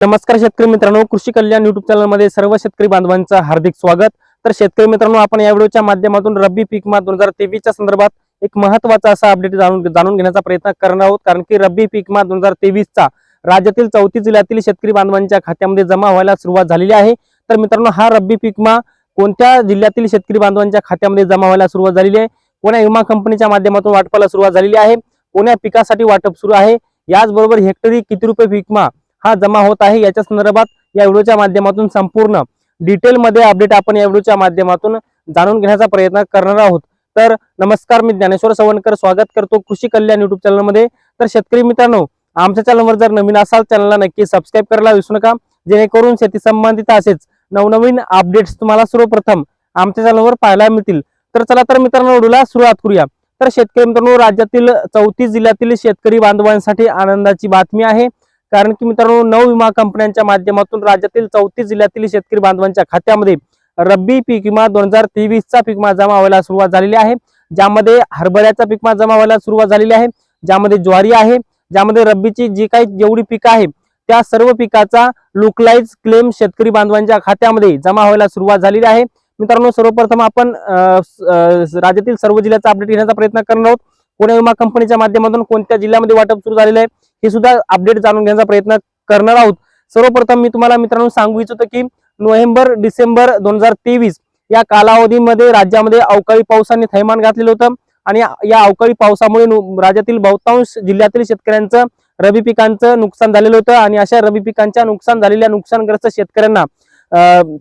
नमस्कार शेतकरी मित्रांनो कृषी कल्याण युट्यूब चॅनलमध्ये सर्व शेतकरी बांधवांचं हार्दिक स्वागत. तर शेतकरी मित्रांनो आपण या व्हिडिओच्या माध्यमातून रब्बी पीक मा दोन हजार तेवीसच्या संदर्भात एक महत्त्वाचा असा अपडेट जाणून जाणून घेण्याचा प्रयत्न करणार आहोत. कारण की रब्बी पीक मा दोन हजार तेवीसचा राज्यातील चौथी जिल्ह्यातील शेतकरी बांधवांच्या खात्यामध्ये जमा व्हायला सुरुवात झालेली आहे. तर मित्रांनो हा रब्बी पीक मा कोणत्या जिल्ह्यातील शेतकरी बांधवांच्या खात्यामध्ये जमा व्हायला सुरुवात झालेली आहे? कोण्या विमा कंपनीच्या माध्यमातून वाटपाला सुरुवात झालेली आहे? कोण्या पिकासाठी वाटप सुरू आहे? याचबरोबर हेक्टरी किती रुपये पीकमा हा जमा होत आहे. याच्या संदर्भात या व्हिडिओच्या माध्यमातून संपूर्ण डिटेलमध्ये अपडेट आपण या व्हिडिओच्या माध्यमातून जाणून घेण्याचा प्रयत्न करणार आहोत. तर नमस्कार मी ज्ञानेश्वर सवणकर स्वागत करतो कृषी कल्याण युट्यूब चॅनलमध्ये तर शेतकरी मित्रांनो आमच्या चॅनलवर जर नवीन असाल चॅनलला नक्की सबस्क्राईब करायला विसरू नका. जेणेकरून शेती संबंधित असेच नवनवीन अपडेट्स तुम्हाला सर्वप्रथम आमच्या चॅनलवर पाहायला मिळतील. तर चला तर मित्रांनो व्हिडिओला सुरुवात करूया. तर शेतकरी मित्रांनो राज्यातील चौतीस जिल्ह्यातील शेतकरी बांधवांसाठी आनंदाची बातमी आहे. कारण की मित्रांनो नऊ विमा कंपन्यांच्या माध्यमातून राज्यातील चौतीस जिल्ह्यातील शेतकरी बांधवांच्या खात्यामध्ये रब्बी पीक विमा दोन हजार तेवीसचा पीक विमा जमा व्हायला सुरुवात झालेली आहे. ज्यामध्ये हरभऱ्याचा पीक विमा जमा व्हायला सुरुवात झालेली आहे. ज्यामध्ये ज्वारी आहे. ज्यामध्ये रब्बीची जी काही जेवढी पिकं आहे त्या सर्व पिकाचा लुकलाईज क्लेम शेतकरी बांधवांच्या खात्यामध्ये जमा व्हायला सुरुवात झालेली आहे. मित्रांनो सर्वप्रथम आपण राज्यातील सर्व जिल्ह्याचा अपडेट घेण्याचा प्रयत्न करणार आहोत. पुणे विमा कंपनीच्या माध्यमातून कोणत्या जिल्ह्यामध्ये वाटप सुरू झालेलं आहे हे सुद्धा अपडेट जाणून घेण्याचा प्रयत्न करणार आहोत. सर्वप्रथम मी तुम्हाला मित्रांनो सांगू इच्छितो की नोव्हेंबर डिसेंबर दोन हजार तेवीस या कालावधीमध्ये राज्यामध्ये अवकाळी पावसाने थैमान घातलेलं होतं आणि या अवकाळी पावसामुळे राज्यातील बहुतांश जिल्ह्यातील शेतकऱ्यांचं रबी पिकांचं नुकसान झालेलं होतं आणि अशा रबी पिकांच्या नुकसान झालेल्या नुकसानग्रस्त शेतकऱ्यांना अं,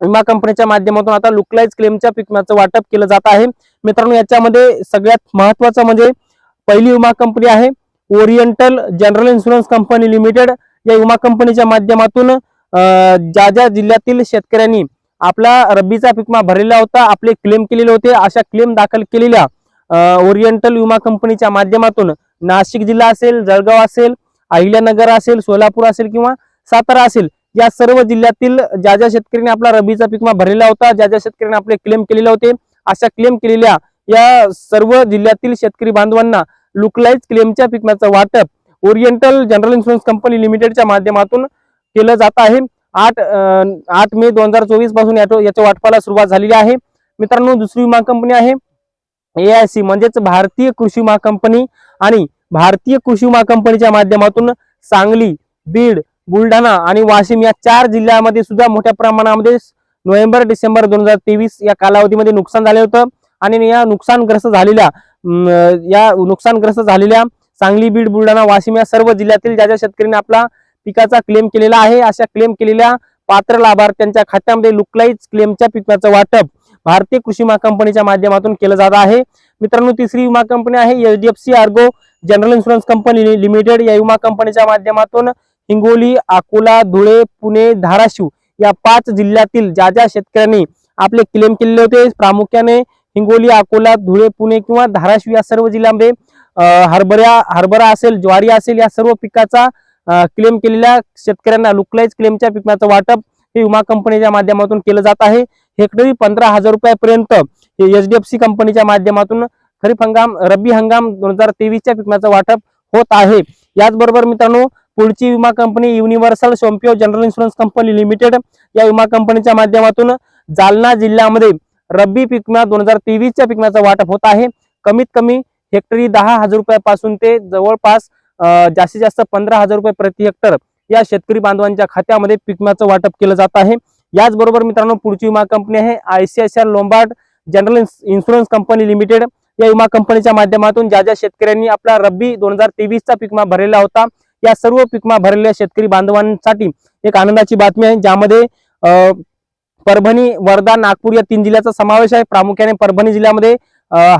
विमा कंपनीच्या माध्यमातून आता लुकलाईज क्लेमच्या पिकाचं वाटप केलं जात आहे. मित्रांनो याच्यामध्ये सगळ्यात महत्वाचं म्हणजे पहिली विमा कंपनी आहे oriental general insurance company limited. या विमा कंपनीच्या माध्यमातून ज्या ज्या जिल्ह्यातील शेतकऱ्यांनी आपला रब्बीचा पिकमा भरलेला होता आपले क्लेम केलेले होते अशा क्लेम दाखल केलेल्या ओरिएंटल विमा कंपनीच्या माध्यमातून नाशिक जिल्हा असेल जळगाव असेल अहिल्यानगर असेल सोलापूर असेल किंवा सातारा असेल या सर्व जिल्ह्यातील ज्या ज्या शेतकऱ्यांनी आपला रब्बीचा पिकमा भरलेला होता ज्या ज्या शेतकऱ्यांनी आपले क्लेम केलेले होते अशा क्लेम केलेल्या या सर्व जिल्ह्यातील शेतकरी बांधवांना लुकलाईज क्लेमच्या पिकम्याचं वाटप ओरिएंटल जनरल इन्शुरन्स कंपनी लिमिटेडच्या माध्यमातून केलं जात आहे. आठ आठ मे दोन हजार चोवीसपासून याच्या याच्या वाटपाला सुरुवात झालेली आहे. मित्रांनो दुसरी विमा कंपनी आहे. एआयसी म्हणजेच भारतीय कृषी विमा कंपनी आणि भारतीय कृषी विमा कंपनीच्या माध्यमातून सांगली बीड बुलढाणा आणि वाशिम या चार जिल्ह्यामध्ये सुद्धा मोठ्या प्रमाणामध्ये नोव्हेंबर डिसेंबर दोन हजार तेवीस या कालावधीमध्ये नुकसान झाले होतं. आणि या नुकसानग्रस्त झालेल्या या नुकसानग्रस्त झालेल्या सांगली बीड बुलढाणा वाशिम या सर्व जिल्ह्यातील ज्या ज्या शेतकऱ्यांनी आपला पिकाचा क्लेम केलेला आहे अशा क्लेम केलेल्या पात्र लाभार्थ्यांच्या खात्यामध्ये लुकलाईज क्लेमच्या पिकाचं वाटप भारतीय कृषी विमा कंपनीच्या माध्यमातून केलं जात आहे. मित्रांनो तिसरी विमा कंपनी आहे HDFC ergo general insurance company limited. या विमा कंपनीच्या माध्यमातून हिंगोली अकोला धुळे पुणे धाराशिव या पाच जिल्ह्यातील ज्या ज्या शेतकऱ्यांनी आपले क्लेम केलेले होते प्रामुख्याने हिंगोली अकोला धुळे पुणे किंवा धाराशिव या सर्व जिल्ह्यामध्ये हरभऱ्या हरभरा असेल ज्वारी असेल या सर्व पिकाचा क्लेम केलेल्या शेतकऱ्यांना लुकलाईज क्लेमच्या पिकाचं वाटप हे विमा कंपनीच्या माध्यमातून केलं जात आहे. हेक्टरी पंधरा हजार रुपयापर्यंत हे एच डी कंपनीच्या माध्यमातून खरीप हंगाम रब्बी हंगाम दोन हजार तेवीसच्या पिकाचं वाटप होत आहे. याचबरोबर मित्रांनो पुढची विमा company universal sompo general insurance company limited या विमा कंपनीच्या माध्यमातून जालना जिल्ह्यामध्ये रब्बी पीक विमा दोन हजार तेवीसच्या पिकण्याचं वाटप होत आहे. कमीत कमी हेक्टरी दहा हजार रुपयापासून ते जवळपास जास्तीत जास्त पंधरा हजार रुपये प्रति हेक्टर या शेतकरी बांधवांच्या खात्यामध्ये पीक विम्याचं वाटप केलं जात आहे. याचबरोबर मित्रांनो पुढची विमा कंपनी आहे ICICI Lombard general insurance company limited. या विमा कंपनीच्या माध्यमातून ज्या ज्या शेतकऱ्यांनी आपला रब्बी दोन हजार तेवीसचा पीक विमा भरलेला होता या सर्व पिकमा भरलेल्या शेतकरी बांधवांसाठी एक आनंदाची बातमी आहे ज्यामध्ये परभणी वर्धा नागपूर या तीन जिल्ह्याचा समावेश आहे. प्रामुख्याने परभणी जिल्ह्यामध्ये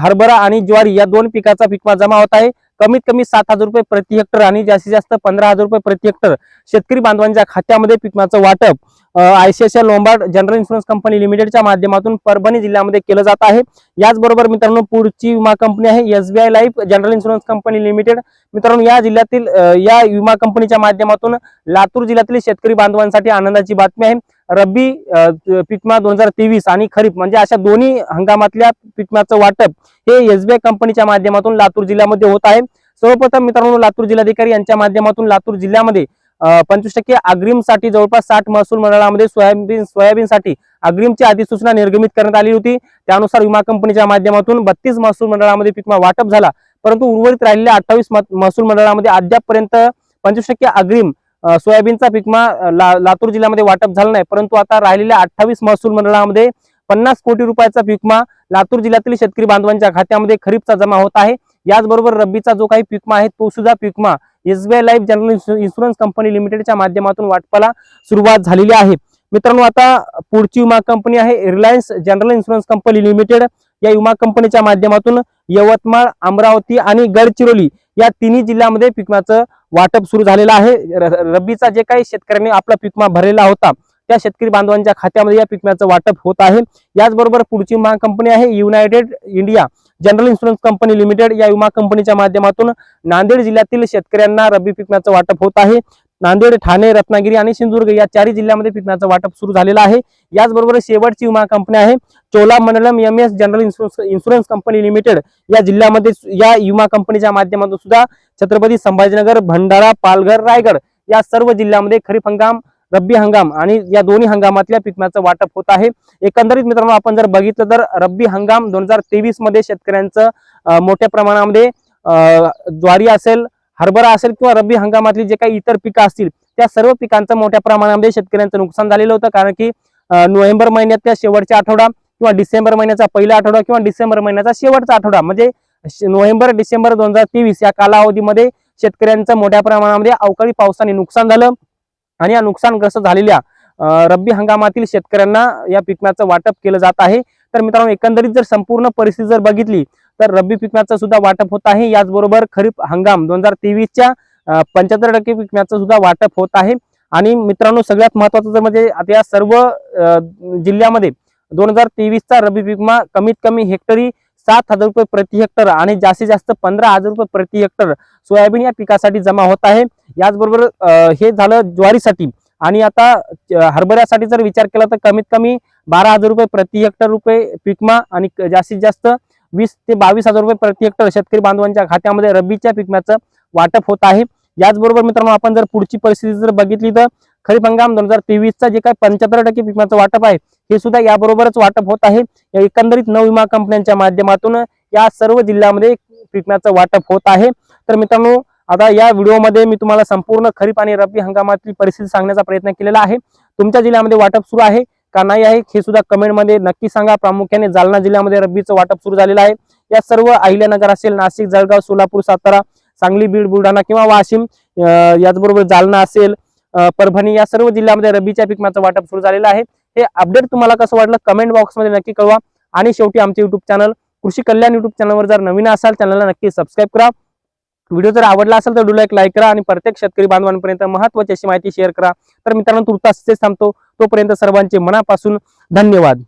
हरभरा आणि ज्वारी या दोन पिकाचा पिकमा जमा होत आहे. कमीत कमी सात हजार रुपये प्रति हेक्टर आणि जास्तीत जास्त पंधरा हजार रुपये प्रति हेक्टर शेतकरी बांधवांच्या खात्यामध्ये पिकमाचं वाटप ICICI Lombard general insurance company लिमिटेडच्या माध्यमातून परभणी जिल्ह्यामध्ये केलं जात आहे. याचबरोबर मित्रांनो पुढची विमा कंपनी आहे SBI life general insurance company limited. मित्रांनो या जिल्ह्यातील या विमा कंपनीच्या माध्यमातून लातूर जिल्ह्यातील शेतकरी बांधवांसाठी आनंदाची बातमी आहे. रब्बी पिकमा दोन हजार तेवीस आणि खरीप म्हणजे अशा दोन्ही हंगामातल्या पिकम्याचं वाटप हे एसबीआय कंपनीच्या माध्यमातून लातूर जिल्ह्यामध्ये होत आहे. सर्वप्रथम मित्रांनो लातूर जिल्हाधिकारी यांच्या माध्यमातून लातूर जिल्ह्यामध्ये पंचवीस टक्के अग्रिमसाठी जवळपास साठ महसूल मंडळामध्ये सोयाबीन सोयाबीनसाठी अग्रिमची अधिसूचना निर्गमित करण्यात आली होती. त्यानुसार विमा कंपनीच्या माध्यमातून बत्तीस महसूल मंडळामध्ये पिकमा वाटप झाला. परंतु उर्वरित राहिलेल्या अठ्ठावीस महसूल मंडळामध्ये अद्यापपर्यंत पंचवीस टक्के अग्रिम सोयाबीनचा पिकमा ला- लातूर जिल्ह्यामध्ये वाटप झाला नाही परंतु आता राहिलेल्या अठ्ठावीस महसूल मंडळामध्ये पन्नास कोटी रुपयाचा पिकमा लातूर जिल्ह्यातील शेतकरी बांधवांच्या खात्यामध्ये खरीपचा जमा होत आहे. याचबरोबर रब्बीचा जो काही पिकमा आहे तो सुद्धा पिकमा SBI life general insurance company लिमिटेडच्या माध्यमातून वाटपाला सुरुवात झालेली आहे. मित्रांनो आता पुढची विमा कंपनी आहे Reliance general insurance company limited या विमा कंपनीच्या माध्यमातून यवतमाळ अमरावती आणि गडचिरोली या तिन्ही जिल्ह्यामध्ये पिकमाचं वाटप सुरू झालेलं आहे. र- रब्बीचा जे काही शेतकऱ्यांनी आपला पिकमा भरलेला होता त्या शेतकरी बांधवांच्या खात्यामध्ये या पिकम्याचं वाटप होत आहे. याचबरोबर पुढची विमा कंपनी आहे United India general insurance company limited या विमा कंपनीच्या माध्यमातून नांदेड जिल्ह्यातील शेतकऱ्यांना रब्बी पिकम्याचं वाटप होत आहे. नांदेड ठाणे रत्नागिरी आणि सिंधुदुर्ग या चारही जिल्ह्यामध्ये पीक वाटप सुरू झालेलं आहे. याचबरोबर शेवटची विमा कंपनी आहे Cholamandalam M S general insurance insurance company limited या जिल्ह्यामध्ये या विमा कंपनीच्या माध्यमातून सुद्धा छत्रपती संभाजीनगर भंडारा पालघर रायगड या सर्व जिल्ह्यामध्ये खरीप हंगाम रब्बी हंगाम आणि या दोन्ही हंगामातल्या पिकण्याचं वाटप होत आहे. एकंदरीत मित्रांनो आपण जर बघितलं तर रब्बी हंगाम दोन हजार तेवीसमध्ये शेतकऱ्यांचं मोठ्या प्रमाणामध्ये ज्वारी असेल हरभरा असेल किंवा रब्बी हंगामातली जे काही इतर पिकं असतील त्या सर्व पिकांचं मोठ्या प्रमाणामध्ये शेतकऱ्यांचं नुकसान झालेलं होतं. कारण की नोव्हेंबर महिन्यातल्या शेवटच्या आठवडा किंवा डिसेंबर महिन्याचा पहिला आठवडा किंवा डिसेंबर महिन्याचा शेवटचा आठवडा. म्हणजे नोव्हेंबर डिसेंबर दोन हजार तेवीस या कालावधीमध्ये शेतकऱ्यांचं मोठ्या प्रमाणामध्ये अवकाळी पावसाने नुकसान झालं आणि या नुकसानग्रस्त झालेल्या रब्बी हंगामातील शेतकऱ्यांना या पिकण्याचं वाटप केलं जात आहे. तर मित्रांनो एकंदरीत जर संपूर्ण परिस्थिती जर बघितली तर रब्बी पिकण्याचं सुद्धा वाटप होत आहे. याचबरोबर खरीप हंगाम दोन हजार तेवीसच्या पंच्याहत्तर टक्के पिकम्याचं सुद्धा वाटप होत आहे. आणि मित्रांनो सगळ्यात महत्वाचं जर म्हणजे आता या सर्व जिल्ह्यामध्ये दोन हजार तेवीसचा रब्बी पिकमा कमीत कमी हेक्टरी सात हजार रुपये प्रति हेक्टर आणि जास्तीत जास्त पंधरा हजार रुपये प्रति हेक्टर सोयाबीन या पिकासाठी जमा होत आहे. याचबरोबर हे झालं ज्वारीसाठी. आणि आता हरभऱ्यासाठी जर विचार केला तर कमीत कमी बारा हजार रुपये प्रति हेक्टर रुपये पिकमा आणि क- जास्तीत जास्त वीस ते बावीस हजार रुपये प्रति हेक्टर शेतकरी बांधवांच्या खात्यामध्ये रब्बीच्या पिकम्याचं वाटप होत आहे. याचबरोबर मित्रांनो आपण जर पुढची परिस्थिती जर बघितली तर खरीप हंगाम दोन हजार तेवीसचा जे काही पंच्याहत्तर टक्के पिकम्याचं वाटप आहे हे सुद्धा याबरोबरच वाटप होत आहे. या एकंदरीत नऊ विमा कंपन्यांच्या माध्यमातून या सर्व जिल्ह्यामध्ये पिकण्याचं वाटप होत आहे. तर मित्रांनो आता या व्हिडिओमध्ये मी तुम्हाला संपूर्ण खरीप आणि रब्बी हंगामातली परिस्थिती सांगण्याचा प्रयत्न केलेला आहे. तुमच्या जिल्ह्यामध्ये वाटप सुरू आहे. का नाही आहे हे सुद्धा कमेंटमध्ये नक्की सांगा. प्रामुख्याने जालना जिल्ह्यामध्ये रब्बीचं वाटप सुरू झालेलं आहे. या सर्व अहिल्यानगर असेल नाशिक जळगाव सोलापूर सातारा सांगली बीड बुलढाणा किंवा वाशिम याचबरोबर जालना असेल परभणी या सर्व जिल्ह्यामध्ये रब्बीच्या पिकमाचं वाटप सुरू झालेलं आहे. हे अपडेट तुम्हाला कसं वाटलं? कमेंट बॉक्समध्ये नक्की कळवा. आणि शेवटी आमचे युट्यूब चॅनल कृषी कल्याण युट्यूब चॅनलवर जर नवीन असाल चॅनलला नक्की सबस्क्राईब करा. व्हिडिओ जर आवडला असेल तर डुला एक लाईक करा आणि प्रत्येक शेतकरी बांधवांपर्यंत महत्वाची अशी माहिती शेअर करा. तर मित्रांनो तुर्तास थांबतो. तोपर्यंत सर्वांचे मनापासून धन्यवाद.